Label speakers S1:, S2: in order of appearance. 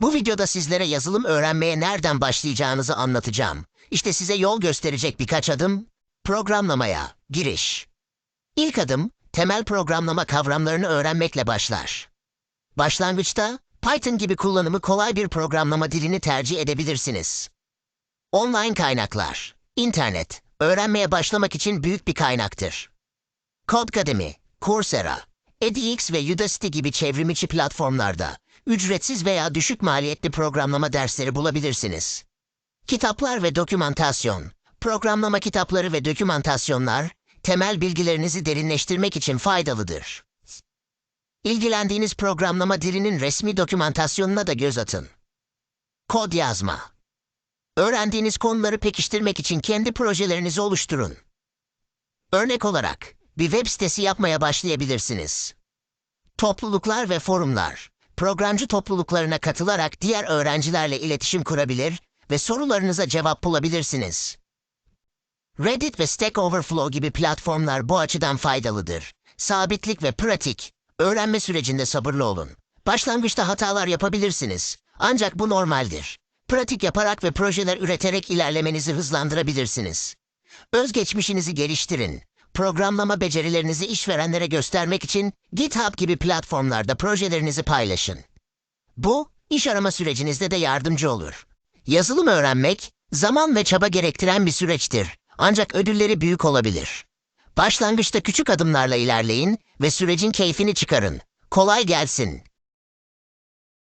S1: Bu videoda sizlere yazılım öğrenmeye nereden başlayacağınızı anlatacağım. İşte size yol gösterecek birkaç adım. Programlamaya giriş. İlk adım temel programlama kavramlarını öğrenmekle başlar. Başlangıçta Python gibi kullanımı kolay bir programlama dilini tercih edebilirsiniz. Online kaynaklar, internet, öğrenmeye başlamak için büyük bir kaynaktır. Codecademy, Coursera, edX ve Udacity gibi çevrimiçi platformlarda ücretsiz veya düşük maliyetli programlama dersleri bulabilirsiniz. Kitaplar ve dokümantasyon, programlama kitapları ve dokümantasyonlar temel bilgilerinizi derinleştirmek için faydalıdır. İlgilendiğiniz programlama dilinin resmi dokümantasyonuna da göz atın. Kod yazma. Öğrendiğiniz konuları pekiştirmek için kendi projelerinizi oluşturun. Örnek olarak bir web sitesi yapmaya başlayabilirsiniz. Topluluklar ve forumlar. Programcı topluluklarına katılarak diğer öğrencilerle iletişim kurabilir ve sorularınıza cevap bulabilirsiniz. Reddit ve Stack Overflow gibi platformlar bu açıdan faydalıdır. Sabitlik ve pratik. Öğrenme sürecinde sabırlı olun. Başlangıçta hatalar yapabilirsiniz. Ancak bu normaldir. Pratik yaparak ve projeler üreterek ilerlemenizi hızlandırabilirsiniz. Özgeçmişinizi geliştirin. Programlama becerilerinizi işverenlere göstermek için GitHub gibi platformlarda projelerinizi paylaşın. Bu, iş arama sürecinizde de yardımcı olur. Yazılım öğrenmek, zaman ve çaba gerektiren bir süreçtir. Ancak ödülleri büyük olabilir. Başlangıçta küçük adımlarla ilerleyin ve sürecin keyfini çıkarın. Kolay gelsin.